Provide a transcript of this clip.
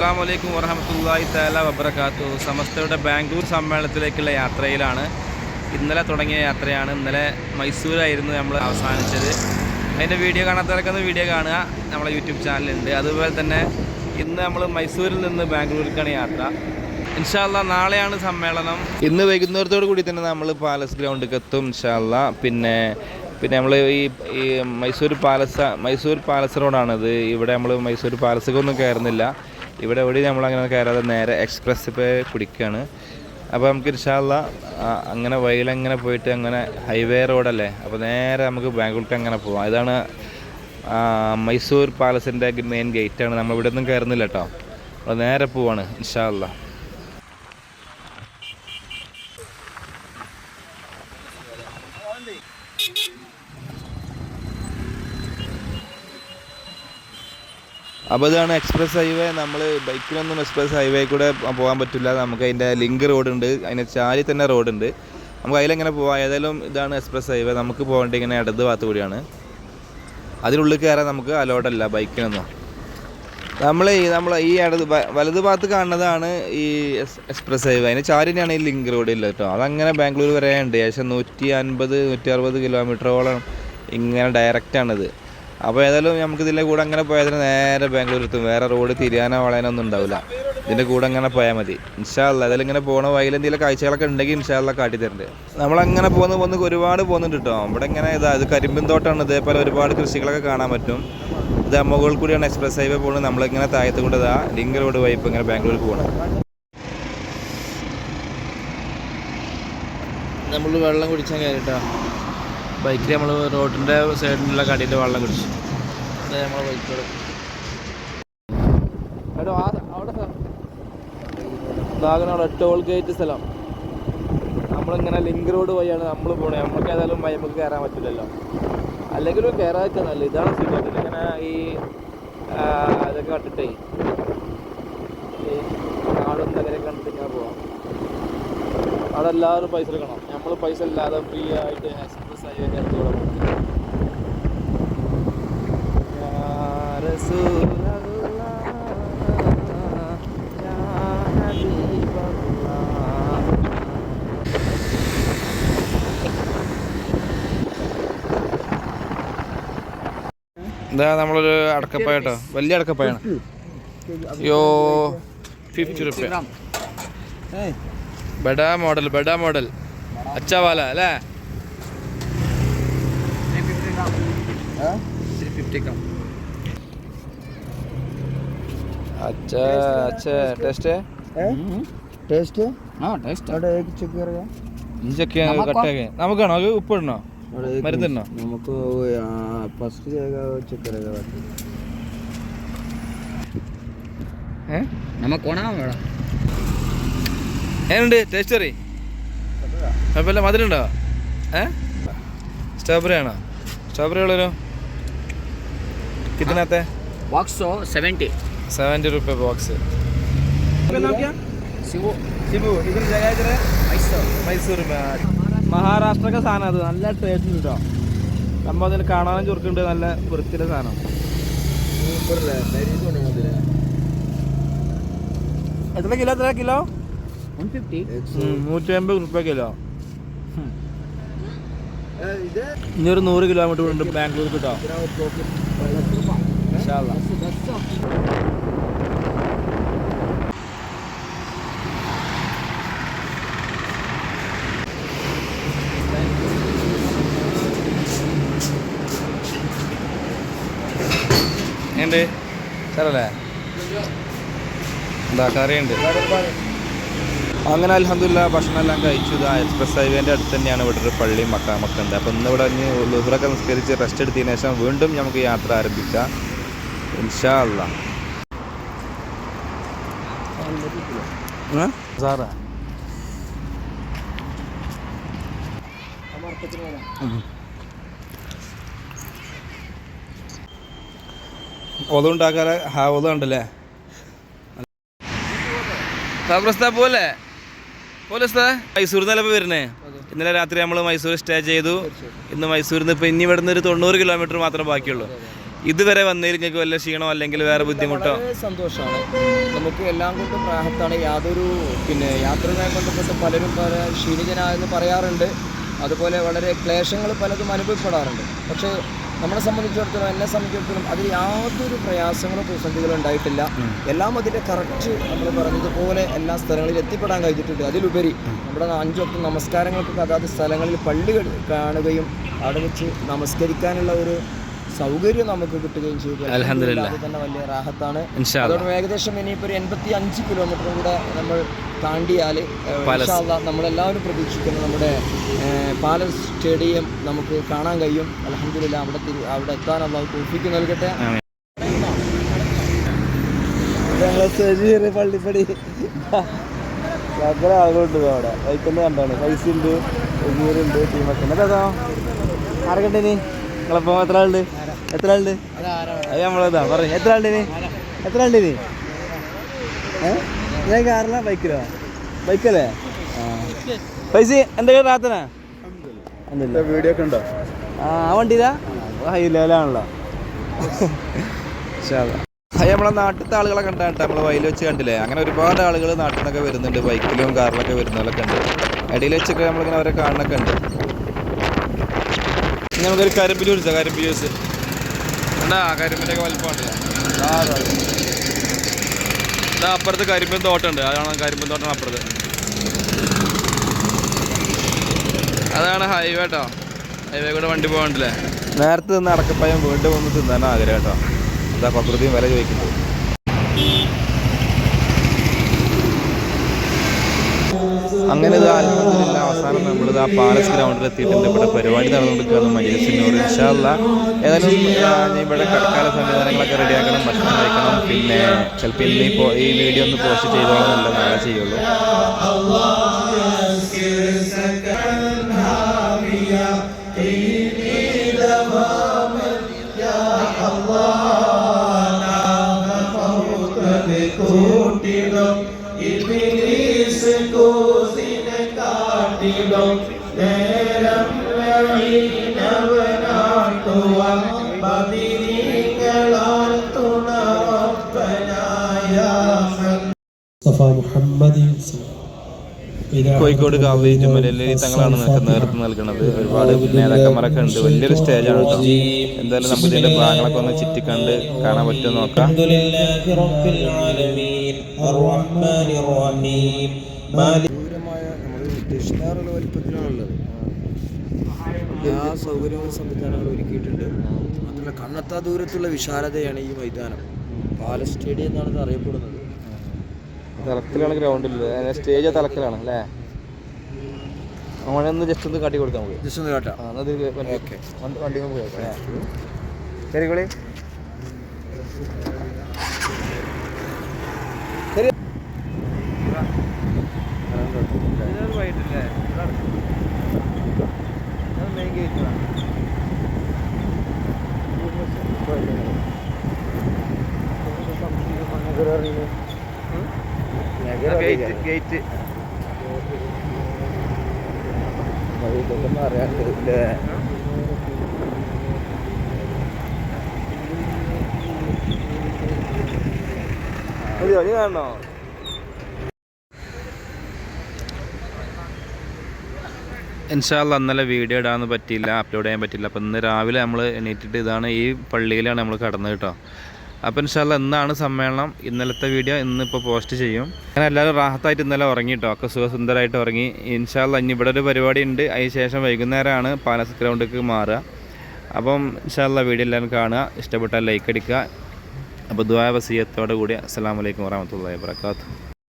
അസ്സാം വലൈക്കും വറഹമത്തല്ലാഹി താല വബർക്കാത്തു സമസ്തയുടെ ബാംഗ്ലൂർ സമ്മേളനത്തിലേക്കുള്ള യാത്രയിലാണ്. ഇന്നലെ തുടങ്ങിയ യാത്രയാണ്. ഇന്നലെ മൈസൂരായിരുന്നു നമ്മൾ അവസാനിച്ചത്. അതിന്റെ വീഡിയോ കാണാത്തവരൊക്കെ വീഡിയോ കാണുക. നമ്മളെ യൂട്യൂബ് ചാനലുണ്ട്. അതുപോലെ തന്നെ ഇന്ന് നമ്മൾ മൈസൂരിൽ നിന്ന് ബാംഗ്ലൂരിലേക്കാണ് യാത്ര. ഇൻഷാല്ല നാളെയാണ് സമ്മേളനം. ഇന്ന് വൈകുന്നേരത്തോടു കൂടി തന്നെ നമ്മൾ പാലസ് ഗ്രൗണ്ടിലേക്ക് എത്തും ഇൻഷാല്ല പിന്നെ പിന്നെ നമ്മൾ ഈ ഈ മൈസൂർ പാലസ് മൈസൂർ പാലസ് റോഡാണിത്. ഇവിടെ നമ്മൾ മൈസൂർ പാലസ്ക്കൊന്നും കയറുന്നില്ല. ഇവിടെ നമ്മൾ അങ്ങനെ കയറാതെ നേരെ എക്സ്പ്രസ് പേ പിടിക്കുകയാണ് അപ്പോൾ നമുക്ക് ഇൻഷാല്ല അങ്ങനെ വഴിയിലങ്ങനെ പോയിട്ട് അങ്ങനെ ഹൈവേ റോഡല്ലേ അപ്പോൾ നേരെ നമുക്ക് ബാംഗ്ലൂർക്ക് അങ്ങനെ പോവാം. ഇതാണ് മൈസൂർ പാലസിന്റെ മെയിൻ ഗേറ്റാണ് നമ്മൾ ഇവിടെ ഒന്നും കയറുന്നില്ല കേട്ടോ അപ്പോൾ നേരെ പോവാണ് ഇൻഷാല്ല അപ്പോൾ ഇതാണ് എക്സ്പ്രസ് ഹൈവേ നമ്മൾ ബൈക്കിലൊന്നും എക്സ്പ്രസ് ഹൈവേ കൂടെ പോകാൻ പറ്റില്ല. നമുക്ക് അതിന്റെ ലിങ്ക് റോഡുണ്ട്. അതിന്റെ ചാരി തന്നെ റോഡുണ്ട്. നമുക്ക് അതിലെങ്ങനെ പോവാം? ഏതായാലും ഇതാണ് എക്സ്പ്രസ് ഹൈവേ നമുക്ക് പോകേണ്ടത് ഇങ്ങനെ ഇടത് ഭാഗത്ത് കൂടിയാണ്. അതിനുള്ളിൽ കയറാൻ നമുക്ക് അലോഡല്ല ബൈക്കിനൊന്നും. നമ്മൾ ഈ നമ്മൾ ഈ ഇടത് വലത് ഭാഗത്ത് കാണുന്നതാണ് ഈ എക്സ്പ്രസ് ഹൈവേ അതിന് ചാരിനാണ് ഈ ലിങ്ക് റോഡ് ഇല്ല കേട്ടോ. അതങ്ങനെ ബാംഗ്ലൂർ വരെ ഉണ്ട്. ഏകദേശം നൂറ്റി അൻപത് നൂറ്റി അറുപത് കിലോമീറ്ററോളം ഇങ്ങനെ ഡയറക്റ്റാണിത് അപ്പോൾ ഏതായാലും നമുക്ക് ഇതിന്റെ കൂടെ അങ്ങനെ പോയാൽ നേരെ ബാംഗ്ലൂർ എത്തും വേറെ റോഡ് തിരിയാനോ വളയാനോ ഒന്നും ഉണ്ടാവില്ല. ഇതിന്റെ കൂടെ അങ്ങനെ പോയാൽ മതി. ഇൻഷാല്ല അതിൽ ഇങ്ങനെ പോണ വഴിയിൽ എന്തെങ്കിലും കാഴ്ചകളൊക്കെ ഉണ്ടെങ്കിൽ ഇൻഷാല്ല കാട്ടിത്തരുന്നുണ്ട് നമ്മളങ്ങനെ പോകുന്ന പോകുന്ന ഒരുപാട് പോകുന്നുണ്ട് കേട്ടോ ഇവിടെ ഇങ്ങനെ ഇതാ ഇത് കരിമ്പിൻ തോട്ടമാണ് ഇതേപോലെ ഒരുപാട് കൃഷികളൊക്കെ കാണാൻ പറ്റും. ഇത് അമ്മകളിൽ കൂടിയാണ് എക്സ്പ്രസ് ഹൈവേ പോകുന്നത്. നമ്മളിങ്ങനെ താഴത്ത് കൊണ്ടതാ ലിങ്ക് റോഡ് വൈപ്പ് ഇങ്ങനെ ബാംഗ്ലൂർക്ക് പോകണം നമ്മൾ വെള്ളം കുടിച്ചാൽ കയറിട്ടോ. ബൈക്കിൽ നമ്മൾ റോഡിന്റെ സൈഡിലുള്ള കടയിൽ വെള്ളം കുടിച്ചു. അതെ നമ്മളെ ബൈക്കോട് എടോ ആ അവിടെ ടോൾ ഗേറ്റ് സ്ഥലം. നമ്മളിങ്ങനെ ലിങ്ക് റോഡ് വഴിയാണ് നമ്മൾ പോണേ. നമുക്ക് ഏതായാലും നമുക്ക് കയറാൻ പറ്റില്ലല്ലോ. അല്ലെങ്കിൽ കയറാതിരിക്കുക നല്ല ഇതാണ് സിറ്റുവേഷൻ ഇങ്ങനെ ഈ ഇതൊക്കെ കണ്ടിട്ടേ. ഈ നാടും നഗരം കണ്ടിട്ട് ഇങ്ങനെ പോവാം. അവിടെ എല്ലാവരും പൈസ എടുക്കണം. നമ്മൾ പൈസ ഇല്ലാതെ ഫ്രീ ആയിട്ട് ഇതാ നമ്മളൊരു അടക്കപ്പായ കേട്ടോ വലിയ അടക്കപ്പായാണ്. യോ ഫിഫ്റ്റി റുപ്യ. ബഡാ മോഡൽ ബഡാ മോഡൽ. ത്രീ ഫിഫ്റ്റി का अच्छा अच्छा टेस्ट है ടേസ്റ്റ് ആ ടേസ്റ്റ് അവിടെ ഏക്ക് ചെക്ക് കറിയാ ഈ ചെക്ക് കട്ടാകെ നമുക്കാണോ? അത് ഉപ്പിടണോ? മരുന്നുണ്ടോ നമുക്ക് ഫസ്റ്റ് ചെക്ക് നമുക്ക് ഓണാവാൻ വേണം ഏനുണ്ട് ടേസ്റ്റ് അറി കുഴപ്പമില്ല. മധുരം ഉണ്ടോ ഏ? സ്ട്രോബെറി ആണോ? സ്ട്രോബെറി ഉള്ളല്ലോ ഉള്ളൊരു കിത്തിനകത്തെ बॉक्स सौ सेवेंटी സെവൻറ്റി റുപ്യ ബോക്സ് शिवो മൈസൂർ മഹാരാഷ്ട്രക്കെ സാധനം അത് നല്ല ടേസ്റ്റ് ഉണ്ട് കേട്ടോ സംഭവം അതിന് കാണാനും ചുരുക്കുണ്ട് നല്ല വൃത്തിയുടെ സാധനം എത്ര കിലോ എത്ര കിലോ वन फिफ्टी നൂറ്റി അമ്പത് റുപ്യ കിലോ ഇനി ഒരു നൂറ് കിലോമീറ്റർ ഉണ്ട് ബാംഗ്ലൂർ കേട്ടോ ഉണ്ട് സാറല്ലേ? എന്താ കറിയുണ്ട്? അങ്ങനെ അലഹമില്ല ഭക്ഷണം എല്ലാം കഴിച്ചു. ഇതാ എക്സ്പ്രസ് ഹൈവേന്റെ അടുത്ത് തന്നെയാണ് ഇവിടെ ഒരു പള്ളി മക്കാമൊക്കെ ഉണ്ട് അപ്പോൾ ഇന്ന് ഇവിടെ ഒന്ന് ലുഹറൊക്കെ നിസ്കരിച്ച് റെസ്റ്റ് എടുത്തതിന് ശേഷം വീണ്ടും നമുക്ക് യാത്ര ആരംഭിക്കാം. ഇൻഷാ അല്ല സാറാ. ഒതുണ്ടാക്കാതെ ഹാ ഒതുണ്ടല്ലേ പ്രസ്താ പോലെ പോലെ മൈസൂർ നിന്നല്ല ഇപ്പോൾ വരുന്നേ? ഇന്നലെ രാത്രി നമ്മൾ മൈസൂർ സ്റ്റേ ചെയ്തു. ഇന്ന് മൈസൂരിൽ നിന്ന് ഇപ്പം ഇനി ഇവിടുന്ന് ഒരു തൊണ്ണൂറ് കിലോമീറ്റർ മാത്രമേ ബാക്കിയുള്ളൂ. ഇതുവരെ വന്നതിൽ നിങ്ങൾക്ക് വല്ല ക്ഷീണോ അല്ലെങ്കിൽ വേറെ ബുദ്ധിമുട്ടോ? സന്തോഷമാണ്. നമുക്ക് എല്ലാം കൊണ്ടും പ്രാഹത്താണ് യാതൊരു പിന്നെ യാത്രയുമായി ബന്ധപ്പെട്ട് പലരും പല ക്ഷീണിതനായെന്ന് പറയാറുണ്ട്. അതുപോലെ വളരെ ക്ലേശങ്ങൾ പലതും അനുഭവപ്പെടാറുണ്ട്. പക്ഷേ നമ്മളെ സംബന്ധിച്ചിടത്തോളം എന്നെ സംബന്ധിച്ചിടത്തോളം അതിൽ യാതൊരു പ്രയാസങ്ങളും പ്രതിസന്ധികളും ഉണ്ടായിട്ടില്ല. എല്ലാം അതിന്റെ കറക്റ്റ് നമ്മൾ പറഞ്ഞതുപോലെ എല്ലാ സ്ഥലങ്ങളിലും എത്തിപ്പെടാൻ കഴിഞ്ഞിട്ടുണ്ട്. അതിലുപരി നമ്മുടെ അഞ്ചൊക്കെ നമസ്കാരങ്ങൾക്ക് അതാത് സ്ഥലങ്ങളിൽ പള്ളി കാണുകയും അവിടെ വെച്ച് നമസ്കരിക്കാനുള്ള ഒരു സൗകര്യം നമുക്ക് കിട്ടുകയും ചെയ്തു. അൽഹംദുലില്ലാ. അത് തന്നെ വലിയ റാഹത്താണ്. ഇൻഷാ അല്ലാ. ഏകദേശം ഇനിയിപ്പോ ഒരു എൺപത്തി അഞ്ച് കിലോമീറ്ററും കൂടെ നമ്മൾ താണ്ടിയാൽ. നമ്മളെല്ലാവരും പ്രതീക്ഷിക്കുന്ന നമ്മുടെ പാലസ് സ്റ്റേഡിയം നമുക്ക് കാണാൻ കഴിയും. അലഹമില്ല അവിടെ അവിടെ എത്താൻ അള്ളാഹു തോൽപ്പിക്ക് നൽകട്ടെ. പള്ളിപ്പടി. ഭയങ്കര ആളുകളുണ്ട് അവിടെ വൈക്കുന്ന കണ്ടാണ്. പൈസ ഉണ്ട് ഉണ്ട്. ടീമൊക്കെ എന്നതാ ആരൊക്കെ നിങ്ങളപ്പോ എത്ര ആളുണ്ട് എത്ര ആളുണ്ട് അത് നമ്മളതാ പറഞ്ഞു. എത്ര ആളുണ്ട് നീ എത്ര ആളുണ്ട് ഇനി ഞാൻ കാറില ബൈക്കിലോ? ബൈക്കല്ലേ? പൈസ എന്തൊക്കെ പ്രാർത്ഥന? വീഡിയോ ഒക്കെ ഉണ്ടോ? ആ വണ്ടിയിലാ ഹൈ ലെവലാണല്ലോ അത് നമ്മളെ നാട്ടിലത്തെ ആളുകളെ കണ്ടാട്ട് നമ്മളെ വയലിൽ വെച്ച് കണ്ടില്ലേ? അങ്ങനെ ഒരുപാട് ആളുകൾ നാട്ടിൽ നിന്നൊക്കെ വരുന്നുണ്ട്. ബൈക്കിലും കാറിലൊക്കെ വരുന്നവരൊക്കെ ഉണ്ട്. ഇടയിൽ വെച്ചൊക്കെ നമ്മളിങ്ങനെ അവരെ കാണുന്നൊക്കെ ഉണ്ട്. ഇനി നമുക്കൊരു കരിമ്പ് ജ്യൂസ് കരിമ്പ് ജ്യൂസ് എന്താ കരിമ്പിന്റെയൊക്കെ എന്താ ഇതാ അപ്പുറത്ത് കരിമ്പിൻ തോട്ടമുണ്ട് അതാണ് കരിമ്പിൻ തോട്ടം അപ്പുറത്ത്. അതാണ് ഹൈവേ കേട്ടോ ഹൈവേ കൂടെ വണ്ടി പോകണ്ടല്ലേ നേരത്തെ നിന്ന് അടക്കപ്പയം വീണ്ടും ഒന്ന് തിന്നാൻ ആഗ്രഹം കേട്ടോ എന്താ പ്രകൃതിയും വില ചോദിക്കുന്നത് അങ്ങനെ അവസാനം നമ്മൾ ആ പാലസ് ഗ്രൗണ്ടിൽ എത്തിയിട്ടുണ്ട്. ഇവിടെ പരിപാടി നടന്നുകൊണ്ടിരിക്കുകയാണ് മജീസിനോട് ഇൻഷാല്ല ഏതായാലും ഇവിടെ കടക്കാല സംവിധാനങ്ങളൊക്കെ റെഡിയാക്കണം ഭക്ഷണം കഴിക്കണം. പിന്നെ ചിലപ്പോൾ ഇന്ന് ഇപ്പോൾ ഈ വീഡിയോ ഒന്ന് പോസ്റ്റ് ചെയ്തോളന്നില്ല നാളെ ചെയ്യുള്ളൂ. മുസ്തഫ മുഹമ്മദ് കോഴിക്കോട് കാവലി ജുമലയിൽ തങ്ങളാണ് നമുക്ക് നേതൃത്വം നൽകുന്നത് ഒരുപാട് നേതാക്കന്മാരൊക്കെ ഉണ്ട് വലിയൊരു സ്റ്റേജാണ് കേട്ടോ എന്തായാലും നമുക്ക് ഇതിന്റെ ഭാഗങ്ങളൊക്കെ ഒന്ന് ചുറ്റിക്കണ്ട് കാണാൻ പറ്റുമോ നോക്കാം الحمد لله رب العالمين الرحمن الرحيم مالك ഉദ്ദേശിക്കാറുള്ള വലിപ്പത്തിലാണുള്ളത്. എല്ലാ സൗകര്യങ്ങളും സംവിധാനങ്ങളും ഒരുക്കിയിട്ടുണ്ട്. മാത്രമല്ല കണ്ണെത്താ ദൂരത്തുള്ള വിശാലതയാണ് ഈ മൈതാനം. പാലസ് സ്റ്റേഡിയം എന്നാണ് ഇത് അറിയപ്പെടുന്നത്. തലത്തിലാണ് ഗ്രൗണ്ടിൽ സ്റ്റേജ് തലക്കിലാണ് അല്ലേ? നമ്മളെ ഒന്ന് ജസ്റ്റ് ഒന്ന് കാട്ടി കൊടുക്കാം നമുക്ക്. ജസ്റ്റ് ഒന്ന് കാട്ടാം. ആ, വണ്ടി വണ്ടി- ശരി വണ്ടി കൊണ്ട് പോയേക്കാം ശരികളി ഗേറ്റ് ഗേറ്റ് അറിയാണ്ട് ഇല്ലേ നീ കാണണോ? ഇൻഷാല്ല ഇന്നലെ വീഡിയോ ഇടാൻ പറ്റിയില്ല അപ്ലോഡ് ചെയ്യാൻ പറ്റില്ല അപ്പോൾ ഇന്ന് രാവിലെ നമ്മൾ എണീറ്റിട്ട് ഇതാണ് ഈ പള്ളിയിലാണ് നമ്മൾ കടന്നത് കേട്ടോ. അപ്പോൾ ഇൻഷാല്ല ഇന്നാണ് സമ്മേളനം. ഇന്നലത്തെ വീഡിയോ ഇന്നിപ്പോൾ പോസ്റ്റ് ചെയ്യും. അങ്ങനെ എല്ലാവരും റാഹത്തായിട്ട് ഇന്നലെ ഉറങ്ങി കേട്ടോ. ഒക്കെ സുഖസുന്ദരമായിട്ട് ഉറങ്ങി. ഇൻഷാല്ല ഇനി ഇവിടെ ഒരു പരിപാടി ഉണ്ട്. അതിന് ശേഷം വൈകുന്നേരമാണ് പാലസ് ഗ്രൗണ്ടിലേക്ക് മാറുക. അപ്പം ഇൻഷാല്ല വീഡിയോ എല്ലാവരും കാണുക. ഇഷ്ടപ്പെട്ടാൽ ലൈക്ക് അടിക്കുക. അപ്പോൾ ദ്വായ വസീയത്തോടു കൂടി അസ്സാം വലൈക്കും വാഹമത്തല്ലാ വാബർക്കാത്തു